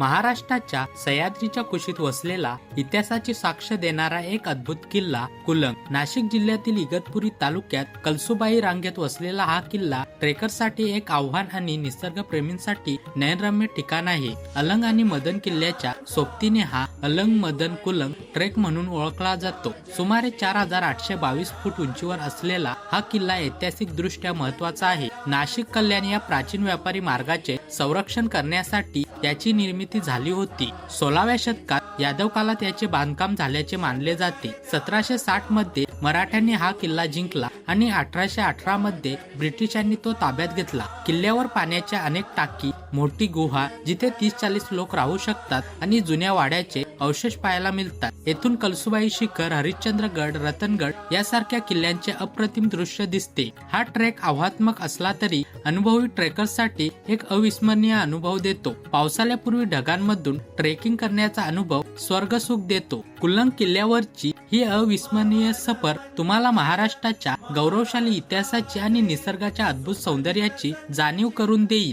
महाराष्ट्राच्या सह्याद्रीच्या कुशीत वसलेला इतिहासाची साक्ष देणारा एक अद्भुत किल्ला कुलंग. नाशिक जिल्ह्यातील इगतपुरी तालुक्यात कलसुबाई रांगेत वसलेला हा किल्ला ट्रेकरसाठी एक आव्हान आणि निसर्गप्रेमींसाठी नयनरम्य ठिकाण आहे. अलंग आणि मदन किल्ल्याच्या सोबतीने हा अलंग मदन कुलंग ट्रेक म्हणून ओळखला जातो. सुमारे चार हजार आठशे बावीस फूट उंचीवर असलेला हा किल्ला ऐतिहासिक दृष्ट्या महत्त्वाचा आहे. नाशिक कल्याण या प्राचीन व्यापारी मार्गाचे संरक्षण करण्यासाठी त्याची निर्मिती झाली होती. सोळाव्या शतकात यादव कालात याचे बांधकाम झाल्याचे मानले जाते. सतराशे साठमध्ये मराठ्यांनी हा किल्ला जिंकला आणि अठराशे अठरा मध्ये ब्रिटिशांनी तो ताब्यात घेतला. किल्ल्यावर पाण्याच्या अनेक टाकी मोठी गुहा जिथे तीस चाळीस लोक राहू शकतात आणि जुन्या वाड्याचे अवशेष पाहायला मिळतात. येथून कलसुबाई शिखर हरिश्चंद्रगड रतनगड यासारख्या किल्ल्यांचे अप्रतिम दृश्य दिसते. हा ट्रेक आव्हात्मक असला तरी अनुभवी ट्रेकर्ससाठी एक अविस्मरणीय अनुभव देतो. पावसाळ्यापूर्वी ढगांमधून ट्रेकिंग करण्याचा अनुभव स्वर्गसुख देतो. कुल्लंग किल्ल्यावरची ही अविस्मरणीय सफर तुम्हाला महाराष्ट्राच्या गौरवशाली इतिहासाची आणि निसर्गाच्या अद्भुत सौंदर्याची जाणीव करून देईल.